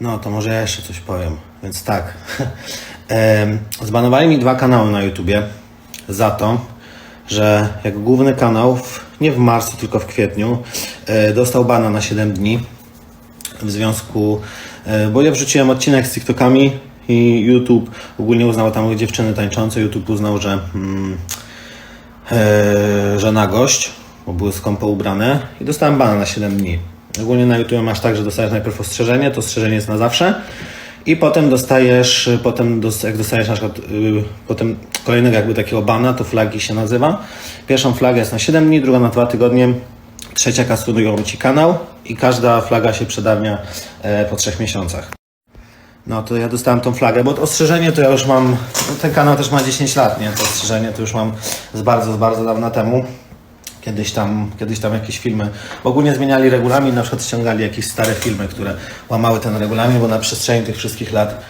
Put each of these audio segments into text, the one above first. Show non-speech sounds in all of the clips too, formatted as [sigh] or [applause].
No, to może ja jeszcze coś powiem. Więc tak. [laughs] Zbanowali mi dwa kanały na YouTubie za to, że jako główny kanał, w, nie w marcu, tylko w kwietniu, e, dostał bana na 7 dni w związku, e, bo ja wrzuciłem odcinek z TikTokami i YouTube ogólnie uznał tam dziewczyny tańczące, YouTube uznał, że, mm, e, że nagość, bo były skąpo ubrane i dostałem bana na 7 dni. Ogólnie na YouTube masz tak, że dostajesz najpierw ostrzeżenie, to ostrzeżenie jest na zawsze i potem dostajesz, potem jak dostajesz na przykład y, potem kolejnego jakby takiego bana, to flagi się nazywa. Pierwszą flagę jest na 7 dni, druga na 2 tygodnie, trzecia kasują Ci kanał i każda flaga się przedawnia e, po 3 miesiącach. No to ja dostałem tą flagę, bo ostrzeżenie to ja już mam, no ten kanał też ma 10 lat, nie? To ostrzeżenie to już mam z bardzo, z bardzo dawna temu. Kiedyś tam, kiedyś tam jakieś filmy, ogólnie zmieniali regulamin, na przykład ściągali jakieś stare filmy, które łamały ten regulamin, bo na przestrzeni tych wszystkich lat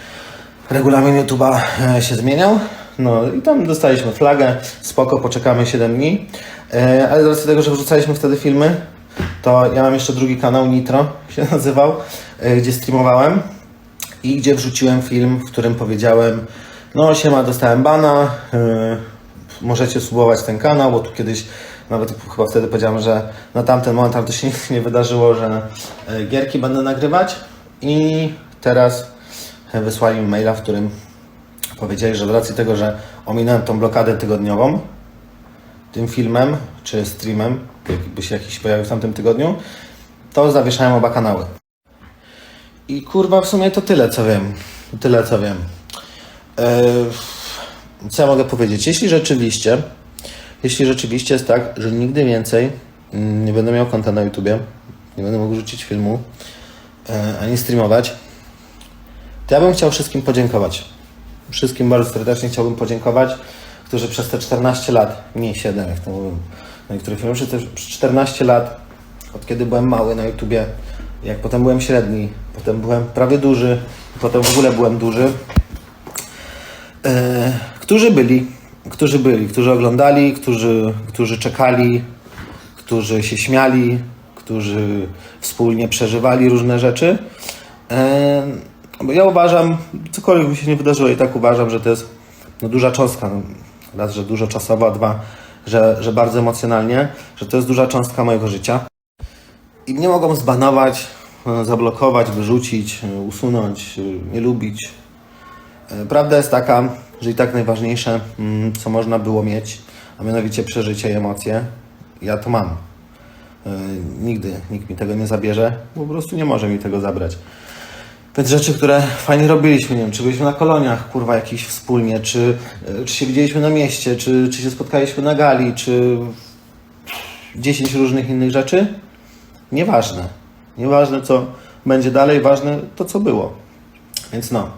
regulamin YouTube'a e, się zmieniał. No i tam dostaliśmy flagę, spoko, poczekamy 7 dni. E, Ale z racji tego, że wrzucaliśmy wtedy filmy, to ja mam jeszcze drugi kanał, Nitro [laughs] się nazywał, e, gdzie streamowałem i gdzie wrzuciłem film, w którym powiedziałem, no siema, dostałem bana, możecie subować ten kanał, bo tu kiedyś, nawet chyba wtedy powiedziałem, że na tamten moment, ale to się nic [laughs] nie wydarzyło, że yy, gierki będę nagrywać i teraz yy, wysłali mi maila, w którym powiedzieli, że z racji tego, że ominąłem tą blokadę tygodniową, tym filmem, czy streamem, jakby się jakiś pojawił w tamtym tygodniu, to zawieszałem oba kanały. I kurwa, w sumie to tyle, co wiem. Tyle, co wiem. Eee, co ja mogę powiedzieć? Jeśli rzeczywiście, jeśli rzeczywiście jest tak, że nigdy więcej mm, nie będę miał konta na YouTubie, nie będę mógł rzucić filmu, e, ani streamować, to ja bym chciał wszystkim podziękować. Wszystkim bardzo serdecznie chciałbym podziękować, którzy przez te 14 lat, nie 7 jak to mówią na niektórych filmach, przez te 14 lat, od kiedy byłem mały na YouTubie, jak potem byłem średni, potem byłem prawie duży, potem w ogóle byłem duży, e, którzy byli, którzy byli, którzy oglądali, którzy, którzy czekali, którzy się śmiali, którzy wspólnie przeżywali różne rzeczy. Ja uważam, cokolwiek by się nie wydarzyło, i tak uważam, że to jest no, duża cząstka. Raz, że dużo czasowa, dwa, że, że bardzo emocjonalnie, że to jest duża cząstka mojego życia. I mnie mogą zbanować, e, zablokować, wyrzucić, e, usunąć, e, nie lubić. Prawda jest taka, że i tak najważniejsze, mm, co można było mieć, a mianowicie przeżycie i emocje, ja to mam. E, Nigdy nikt mi tego nie zabierze, po prostu nie może mi tego zabrać. Więc rzeczy, które fajnie robiliśmy, nie wiem, czy byliśmy na koloniach, kurwa, jakiś wspólnie, czy, e, czy się widzieliśmy na mieście, czy, czy się spotkaliśmy na gali, czy 10 różnych innych rzeczy, Nieważne. Nieważne, co będzie dalej, ważne to, co było. Więc no,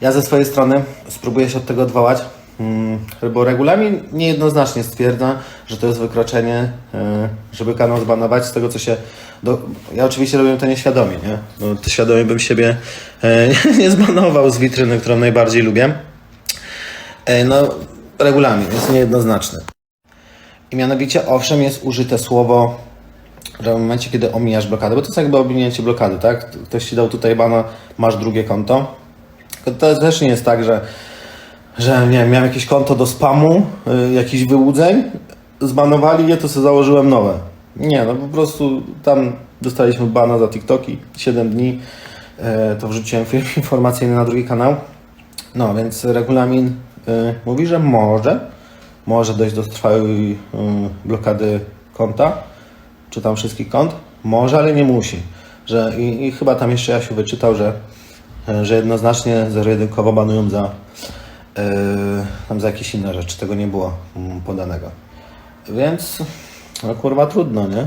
ja ze swojej strony spróbuję się od tego odwołać, mm, bo regulamin niejednoznacznie stwierdza, że to jest wykroczenie, e, żeby kanał zbanować z tego, co się... Do... Ja oczywiście robię to nieświadomie, nie? No, to świadomie bym siebie e, [laughs] nie zbanował z witryny, którą najbardziej lubię. E, No, regulamin jest niejednoznaczny. I mianowicie, owszem, jest użyte słowo że w momencie, kiedy omijasz blokadę, bo to jest jakby ominięcie blokady, tak? Ktoś ci dał tutaj bana, masz drugie konto. To też nie jest tak, że, że nie wiem, miałem jakieś konto do spamu, y, jakichś wyłudzeń, zbanowali je, to sobie założyłem nowe. Nie, no po prostu tam dostaliśmy bana za TikToki, 7 dni, e, to wrzuciłem film [laughs] informacyjny na drugi kanał. No, więc regulamin y, mówi, że może, może dojść do trwałej y, blokady konta, czy tam wszystkich kont? Może, ale nie musi. Że, i, I chyba tam jeszcze Jasiu wyczytał, że, że jednoznacznie zero-jedynkowo banują za, yy, tam za jakieś inne rzeczy. Tego nie było mm, podanego. Więc, no kurwa, trudno, nie?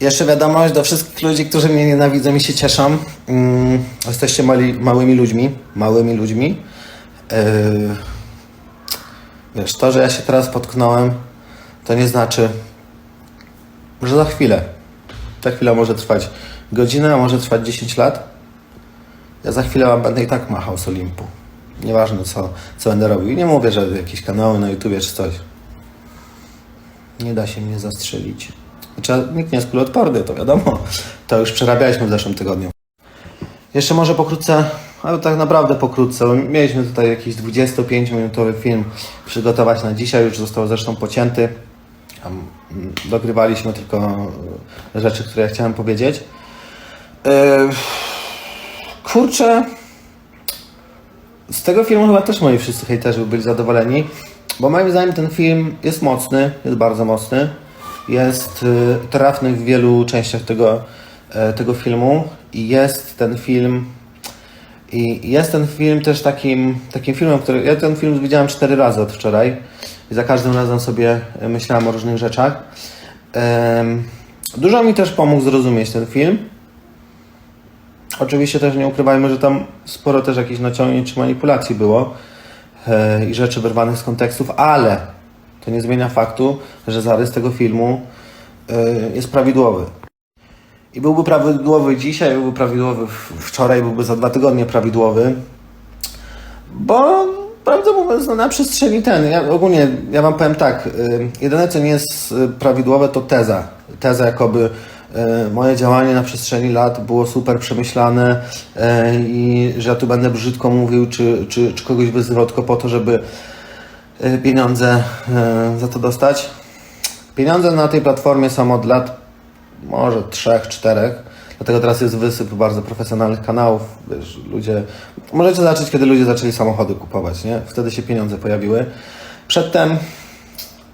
Jeszcze wiadomość do wszystkich ludzi, którzy mnie nienawidzą i się cieszą. Mm, jesteście mali, małymi ludźmi. Małymi ludźmi. Yy, wiesz, to, że ja się teraz potknąłem, to nie znaczy, że za chwilę. Ta chwila może trwać godzinę, a może trwać 10 lat. Ja za chwilę wam będę i tak machał z Olimpu. Nieważne co, co będę robił. I nie mówię, że jakieś kanały na YouTubie czy coś. Nie da się mnie zastrzelić. Znaczy, nikt nie jest kuloodporny, to wiadomo. To już przerabialiśmy w zeszłym tygodniu. Jeszcze może pokrótce, ale tak naprawdę pokrótce, mieliśmy tutaj jakiś 25-minutowy film przygotować na dzisiaj, już został zresztą pocięty. Mm, dogrywaliśmy tylko rzeczy, które ja chciałem powiedzieć. E, Kurczę, z tego filmu chyba też moi wszyscy hejterzy by byli zadowoleni, bo moim zdaniem ten film jest mocny, jest bardzo mocny, jest y, trafny w wielu częściach tego, e, tego filmu i jest ten film i jest ten film też takim, takim filmem, który ja ten film widziałem cztery razy od wczoraj i za każdym razem sobie myślałem o różnych rzeczach. Dużo mi też pomógł zrozumieć ten film. Oczywiście też nie ukrywajmy, że tam sporo też jakichś naciągnięć czy manipulacji było e, i rzeczy wyrwanych z kontekstów, ale to nie zmienia faktu, że zarys tego filmu e, jest prawidłowy. I byłby prawidłowy dzisiaj, byłby prawidłowy wczoraj, byłby za dwa tygodnie prawidłowy, bo prawdę mówiąc, no na przestrzeni ten, ja ogólnie, ja wam powiem tak, y, jedyne co nie jest prawidłowe to teza. Teza jakoby moje działanie na przestrzeni lat było super przemyślane y, i że ja tu będę brzydko mówił, czy, czy, czy kogoś wyzywał tylko po to, żeby y, pieniądze za to dostać. Pieniądze na tej platformie są od lat może trzech, czterech. Dlatego teraz jest wysyp bardzo profesjonalnych kanałów. Wiesz, ludzie. Możecie zobaczyć, kiedy ludzie zaczęli samochody kupować, nie? Wtedy się pieniądze pojawiły. Przedtem,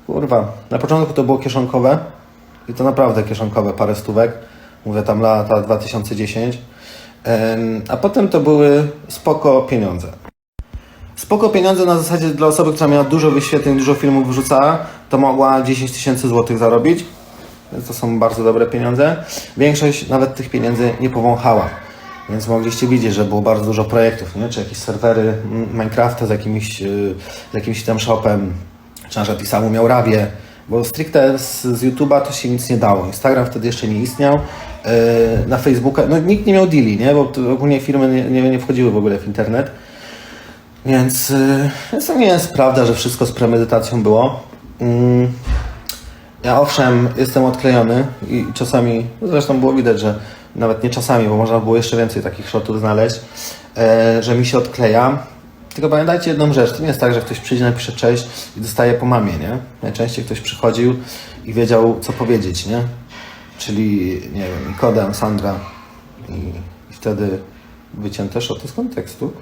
kurwa, na początku to było kieszonkowe i to naprawdę kieszonkowe, parę stówek. Mówię tam lata 2010. Em, A potem to były spoko pieniądze. Spoko pieniądze na zasadzie dla osoby, która miała dużo wyświetleń, dużo filmów wrzucała, to mogła 10 tysięcy złotych zarobić. Więc to są bardzo dobre pieniądze. Większość nawet tych pieniędzy nie powąchała. Więc mogliście widzieć, że było bardzo dużo projektów, nie? czy jakieś serwery Minecrafta z jakimś, yy, z jakimś tam shopem, czy na przykład i samu miał Rabię, bo stricte z, z YouTube'a to się nic nie dało. Instagram wtedy jeszcze nie istniał. Yy, na Facebooka, no nikt nie miał deali, nie? bo ogólnie firmy nie, nie, nie wchodziły w ogóle w internet. Więc, yy, więc to nie jest prawda, że wszystko z premedytacją było. Mm. Ja owszem, jestem odklejony i czasami, zresztą było widać, że nawet nie czasami, bo można było jeszcze więcej takich shotów znaleźć, e, że mi się odkleja. Tylko pamiętajcie jedną rzecz, to nie jest tak, że ktoś przyjdzie, napisze cześć i dostaje po mamie, nie? Najczęściej ktoś przychodził i wiedział, co powiedzieć, nie? Czyli, nie wiem, Nikodem, Sandra i, i wtedy wycięte szoty z kontekstu.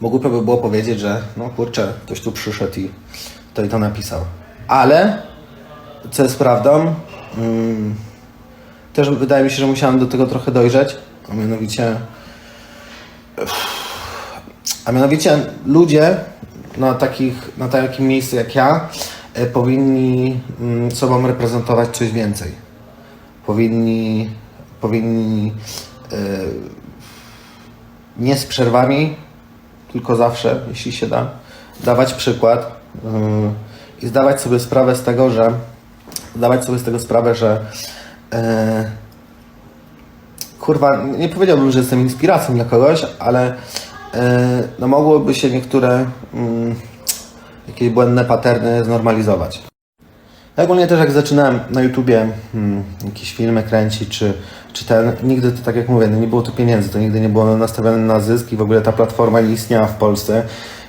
Głupio by było powiedzieć, że no kurczę, ktoś tu przyszedł i to i to napisał. Ale co jest prawdą, mm, też wydaje mi się, że musiałem do tego trochę dojrzeć, a mianowicie a mianowicie ludzie na, takich, na takim miejscu jak ja e, powinni mm, sobą reprezentować coś więcej. Powinni, powinni e, nie z przerwami, tylko zawsze, jeśli się da, dawać przykład yy, i zdawać sobie sprawę z tego, że zdawać sobie z tego sprawę, że e, kurwa, nie powiedziałbym, że jestem inspiracją dla kogoś, ale no mogłoby się niektóre mm, jakieś błędne paterny znormalizować. Ja ogólnie też jak zaczynałem na YouTubie hmm, jakieś filmy kręcić, czy, czy ten, nigdy to tak jak mówię, no nie było tu pieniędzy, to nigdy nie było nastawione na zysk i w ogóle ta platforma nie istniała w Polsce.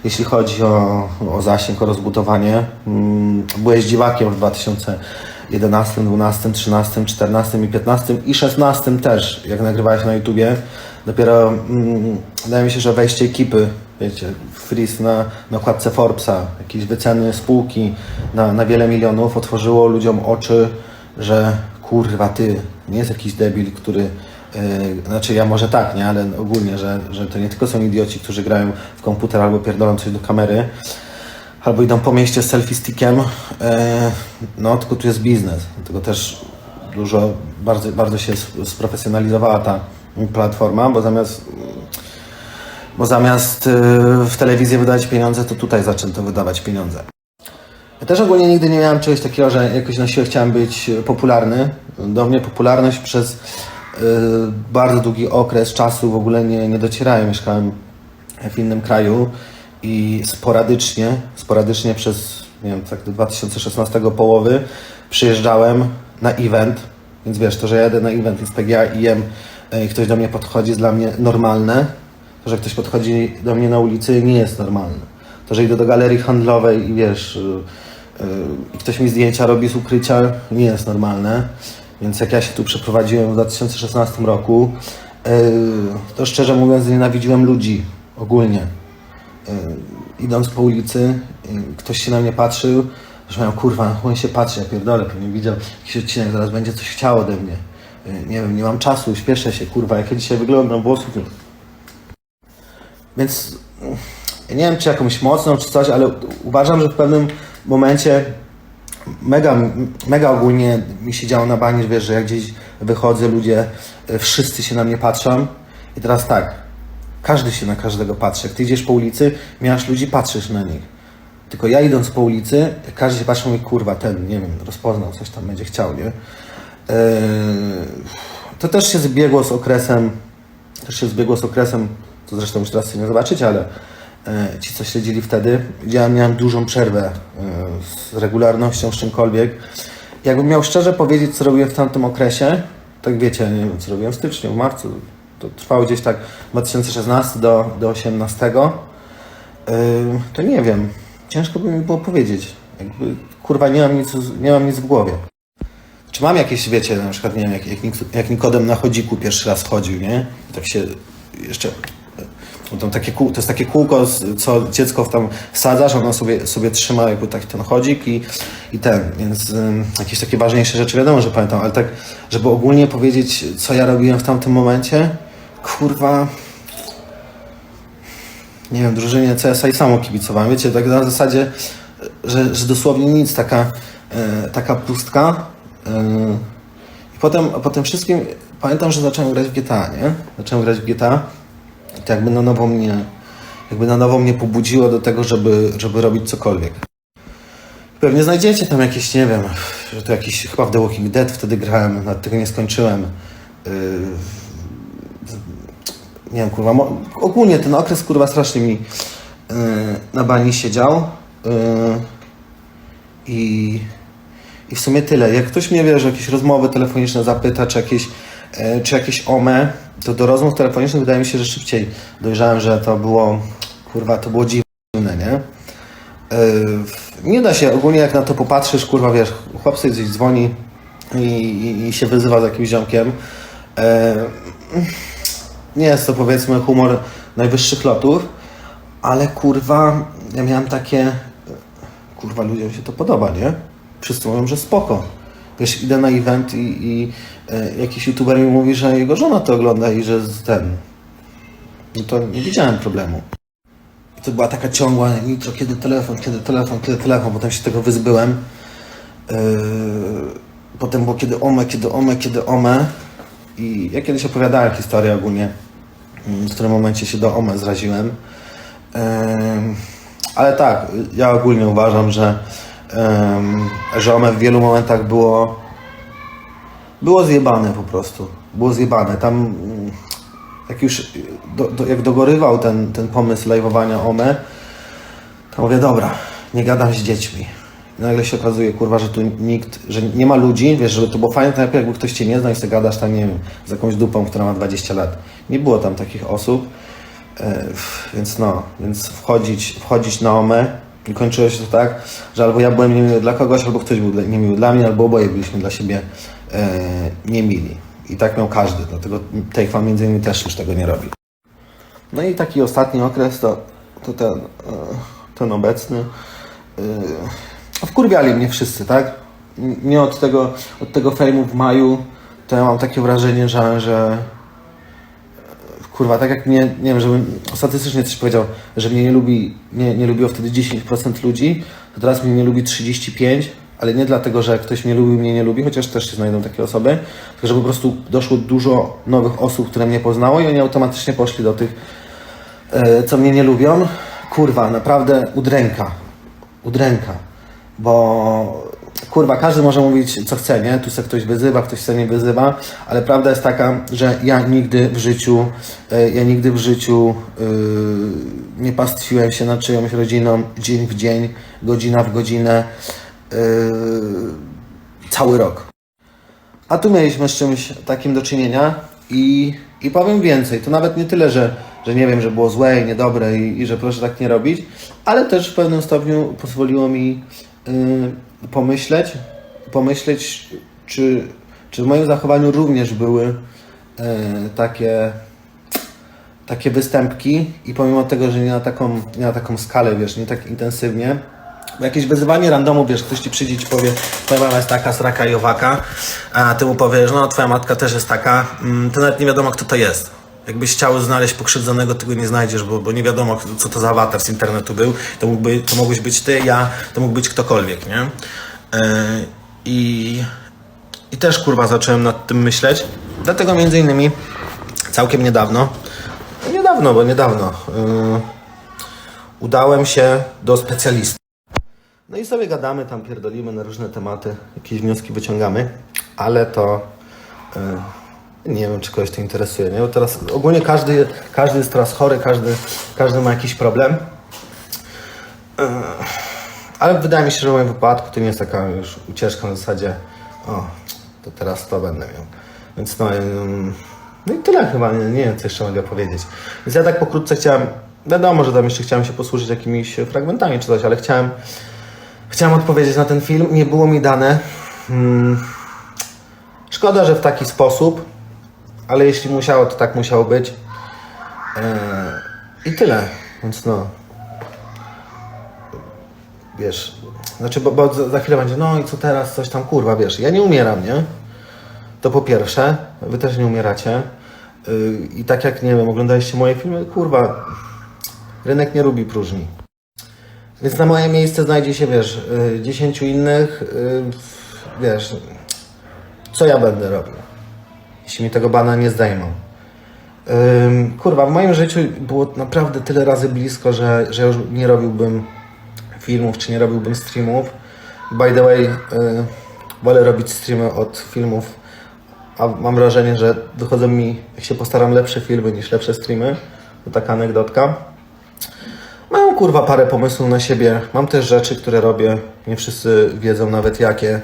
Jeśli chodzi o, o zasięg, o rozbudowanie, hmm, byłeś dziwakiem w 2011, 12, 13, 14 i 15 i 16 też, jak nagrywałeś na YouTubie. Dopiero mm, wydaje mi się, że wejście ekipy, wiecie, freeze na, na okładce Forbesa, jakieś wyceny spółki na, na wiele milionów otworzyło ludziom oczy, że kurwa ty, nie jest jakiś debil, który yy, znaczy ja może tak, nie, ale ogólnie, że, że to nie tylko są idioci, którzy grają w komputer albo pierdolą coś do kamery, albo idą po mieście z selfie stickiem, yy, no tylko tu jest biznes, dlatego też dużo, bardzo, bardzo się sp- sprofesjonalizowała ta platforma, bo zamiast bo zamiast y, w telewizję wydawać pieniądze, to tutaj zaczęto wydawać pieniądze. Ja też ogólnie nigdy nie miałem czegoś takiego, że jakoś na siłę chciałem być popularny. Do mnie popularność przez y, bardzo długi okres czasu w ogóle nie, nie docierają. Mieszkałem w innym kraju i sporadycznie, sporadycznie przez nie wiem, tak do 2016 połowy przyjeżdżałem na event, więc wiesz, to, że jadę na event jest PGA i jem i ktoś do mnie podchodzi, jest dla mnie normalne. To, że ktoś podchodzi do mnie na ulicy, nie jest normalne. To, że idę do galerii handlowej i wiesz, y, y, i ktoś mi zdjęcia robi z ukrycia, nie jest normalne. Więc jak ja się tu przeprowadziłem w 2016 roku, y, to szczerze mówiąc nienawidziłem ludzi ogólnie. Y, idąc po ulicy, y, ktoś się na mnie patrzył, że miałem kurwa, on się patrzy, ja pierdolę, pewnie widział jakiś odcinek, zaraz będzie coś chciał ode mnie. Y, Nie wiem, nie mam czasu, śpieszę się, kurwa, jak ja dzisiaj wyglądam, włosów. Więc mm, nie wiem, czy jakąś mocną, czy coś, ale uważam, że w pewnym momencie mega, mega ogólnie mi się działo na bani, że wiesz, że jak gdzieś wychodzę, ludzie, y, wszyscy się na mnie patrzą. I teraz tak, każdy się na każdego patrzy. Jak ty idziesz po ulicy, miałeś ludzi, patrzysz na nich. Tylko ja idąc po ulicy, każdy się patrzy, mówi, kurwa, ten, nie wiem, rozpoznał, coś tam będzie chciał, nie? Yy, to też się zbiegło z okresem, też się zbiegło z okresem, to zresztą już teraz nie zobaczycie, ale e, ci, co śledzili wtedy, ja miałem dużą przerwę e, z regularnością, z czymkolwiek. Jakbym miał szczerze powiedzieć, co robiłem w tamtym okresie, tak wiecie, nie wiem, co robiłem w styczniu, w marcu, to trwało gdzieś tak 2016 do, do 18, yy, to nie wiem, ciężko by mi było powiedzieć. Jakby, kurwa, nie mam nic, nie mam nic w głowie. Czy mam jakieś, wiecie, na przykład, nie wiem, jak, jak, jak Nikodem na chodziku pierwszy raz chodził, nie? Tak się jeszcze... no Tam takie kół, to jest takie kółko, co dziecko w tam wsadzasz, ono sobie, sobie trzyma jakby taki ten chodzik i, i ten, więc ym, jakieś takie ważniejsze rzeczy wiadomo, że pamiętam, ale tak, żeby ogólnie powiedzieć, co ja robiłem w tamtym momencie, kurwa, nie wiem, drużynie CSA i samo kibicowałem, wiecie, tak na zasadzie, że, że dosłownie nic, taka, e, taka pustka. I potem, a potem wszystkim, pamiętam, że zacząłem grać w GTA, nie? Zacząłem grać w GTA i to jakby na nowo mnie, jakby na nowo mnie pobudziło do tego, żeby, żeby robić cokolwiek. Pewnie znajdziecie tam jakieś, nie wiem, że to jakiś, chyba w The Walking Dead wtedy grałem, nawet tego nie skończyłem. Yy, nie wiem, kurwa, ogólnie ten okres, kurwa, strasznie mi yy, na bani siedział. Yy, I i w sumie tyle. Jak ktoś mnie wie, że jakieś rozmowy telefoniczne zapyta, czy jakieś, e, czy jakieś OME, to do rozmów telefonicznych wydaje mi się, że szybciej dojrzałem, że to było, kurwa, to było dziwne, nie? E, nie da się, ogólnie jak na to popatrzysz, kurwa, wiesz, chłop sobie gdzieś dzwoni i, i, i się wyzywa z jakimś ziomkiem. E, nie jest to, powiedzmy, humor najwyższych lotów, ale kurwa, ja miałem takie, kurwa, ludziom się to podoba, nie? Wszyscy mówią, że spoko. Wiesz, idę na event i, i e, jakiś youtuber mi mówi, że jego żona to ogląda i że z ten. No to nie widziałem problemu. To była taka ciągła, nitro, kiedy telefon, kiedy telefon, kiedy telefon, potem się tego wyzbyłem. Yy, potem było kiedy ome, kiedy ome, kiedy ome. I ja kiedyś opowiadałem historię ogólnie, mm, w którym momencie się do ome zraziłem. Em, ale tak, ja ogólnie uważam, że, że OME w wielu momentach było, było zjebane po prostu. Było zjebane. Tam mm, jak już do, do, jak dogorywał ten, ten pomysł live'owania OME, to mówię, dobra, nie gadam z dziećmi. I nagle się okazuje, kurwa, że tu nikt, że nie ma ludzi, wiesz, żeby to było fajne, to najpierw jakby ktoś cię nie zna i sobie gadasz tam, nie wiem, z jakąś dupą, która ma 20 lat. Nie było tam takich osób. E, Więc no, więc wchodzić, wchodzić na OME i kończyło się to tak, że albo ja byłem niemiły dla kogoś, albo ktoś był niemiły dla mnie, albo oboje byliśmy dla siebie e, niemili. I tak miał każdy, dlatego One między innymi też już tego nie robi. No i taki ostatni okres to, to ten, e, ten obecny. E, Wkurwiali mnie wszyscy, tak? Nie od tego, od tego fejmu w maju, to ja mam takie wrażenie, że, że kurwa, tak jak mnie, nie wiem, żebym statystycznie coś powiedział, że mnie nie lubi, nie, nie lubiło wtedy 10% ludzi, to teraz mnie nie lubi 35%, ale nie dlatego, że ktoś mnie lubi, mnie nie lubi, chociaż też się znajdą takie osoby, tylko że po prostu doszło dużo nowych osób, które mnie poznało i oni automatycznie poszli do tych, e, co mnie nie lubią. Kurwa, naprawdę udręka. Udręka. Bo kurwa, każdy może mówić co chce, nie? Tu se ktoś wyzywa, ktoś se nie wyzywa, ale prawda jest taka, że ja nigdy w życiu, e, ja nigdy w życiu yy, nie pastwiłem się nad czyjąś rodziną dzień w dzień, godzina w godzinę, yy, cały rok. A tu mieliśmy z czymś takim do czynienia I, I powiem więcej, to nawet nie tyle, że, że nie wiem, że było złe i niedobre i, i że proszę tak nie robić, ale też w pewnym stopniu pozwoliło mi y, pomyśleć, pomyśleć, czy, czy w moim zachowaniu również były y, takie takie występki i pomimo tego, że nie na taką, nie na taką skalę, wiesz, nie tak intensywnie, jakieś wyzywanie randomu, wiesz, ktoś ci przyjdzie i powie, twoja mama jest taka, sraka i owaka, a ty mu powiesz, no twoja matka też jest taka, mm, to nawet nie wiadomo, kto to jest. Jakbyś chciał znaleźć pokrzywdzonego, ty go nie znajdziesz, bo, bo nie wiadomo, co to za awatar z internetu był. To, mógłby, to mógłbyś być ty, ja, to mógł być ktokolwiek, nie? Yy, I i też kurwa zacząłem nad tym myśleć. Dlatego między innymi całkiem niedawno, no niedawno, bo niedawno, yy, udałem się do specjalisty. No i sobie gadamy, tam pierdolimy na różne tematy, jakieś wnioski wyciągamy, ale to yy, nie wiem, czy kogoś to interesuje, nie? Bo teraz ogólnie każdy, każdy jest teraz chory, każdy, każdy ma jakiś problem. Yy, ale wydaje mi się, że w moim wypadku to nie jest taka już ucieczka na zasadzie o, to teraz to będę miał. Więc no, no i tyle chyba, nie, nie wiem co jeszcze mogę powiedzieć. Więc ja tak pokrótce chciałem, wiadomo, że tam jeszcze chciałem się posłużyć jakimiś fragmentami czy coś, ale chciałem, chciałem odpowiedzieć na ten film, nie było mi dane. Mm, szkoda, że w taki sposób, ale jeśli musiało, to tak musiało być. Eee, I tyle, więc no wiesz, znaczy, bo, bo za chwilę będzie, no i co teraz, coś tam, kurwa, wiesz, ja nie umieram, nie? To po pierwsze, wy też nie umieracie. Yy, I tak jak, nie wiem, oglądaliście moje filmy, kurwa, rynek nie lubi próżni. Więc na moje miejsce znajdzie się, wiesz, yy, dziesięciu innych, yy, wiesz, co ja będę robił, jeśli mi tego bana nie zdejmą. Kurwa, w moim życiu było naprawdę tyle razy blisko, że, że już nie robiłbym filmów, czy nie robiłbym streamów. By the way, y, wolę robić streamy od filmów, a mam wrażenie, że wychodzą mi, jak się postaram, lepsze filmy niż lepsze streamy. To taka anegdotka. Mam kurwa parę pomysłów na siebie. Mam też rzeczy, które robię. Nie wszyscy wiedzą nawet jakie.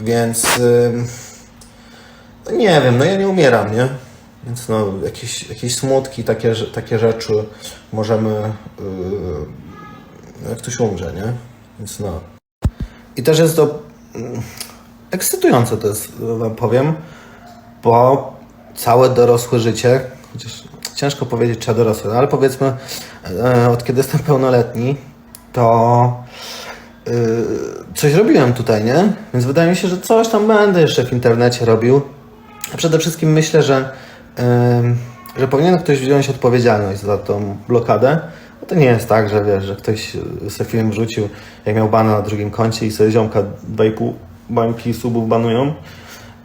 Więc no nie wiem, no ja nie umieram, nie? Więc no jakieś, jakieś smutki, takie, takie rzeczy możemy yy, jak ktoś umrze, nie? Więc no. I też jest to mm, ekscytujące, to jest, wam powiem, bo całe dorosłe życie, chociaż ciężko powiedzieć, czy dorosłe, no ale powiedzmy, e, od kiedy jestem pełnoletni, to yy, coś robiłem tutaj, nie? Więc wydaje mi się, że coś tam będę jeszcze w internecie robił. Przede wszystkim myślę, że, ym, że powinien ktoś wziąć odpowiedzialność za tą blokadę. No to nie jest tak, że wiesz, że ktoś sobie film wrzucił, jak miał bana na drugim koncie i sobie ziomka 2,5 bańki subów banują.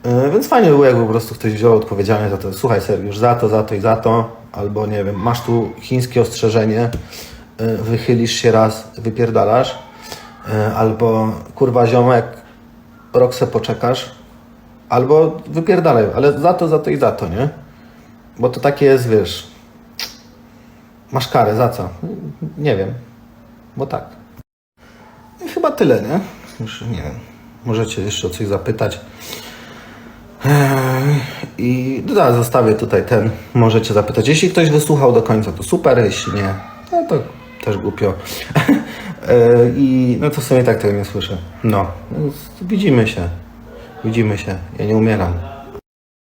Yy, więc fajnie by było, jakby po prostu ktoś wziął odpowiedzialność za to. Słuchaj, Sergiusz, za to, za to i za to. Albo nie wiem, masz tu chińskie ostrzeżenie, yy, wychylisz się raz, wypierdalasz. Yy, albo kurwa ziomek, rok se poczekasz, albo wypierdalaj, ale za to, za to i za to, nie? Bo to takie jest, wiesz, masz karę, za co? Nie wiem, bo tak. I chyba tyle, nie? Już nie wiem, możecie jeszcze o coś zapytać. Eee, I tak, zostawię tutaj ten, możecie zapytać. Jeśli ktoś wysłuchał do końca, to super, jeśli nie, no to też głupio. [laughs] Eee, I no to w sumie tak tego nie słyszę. No, widzimy się. Widzimy się. Ja nie umieram.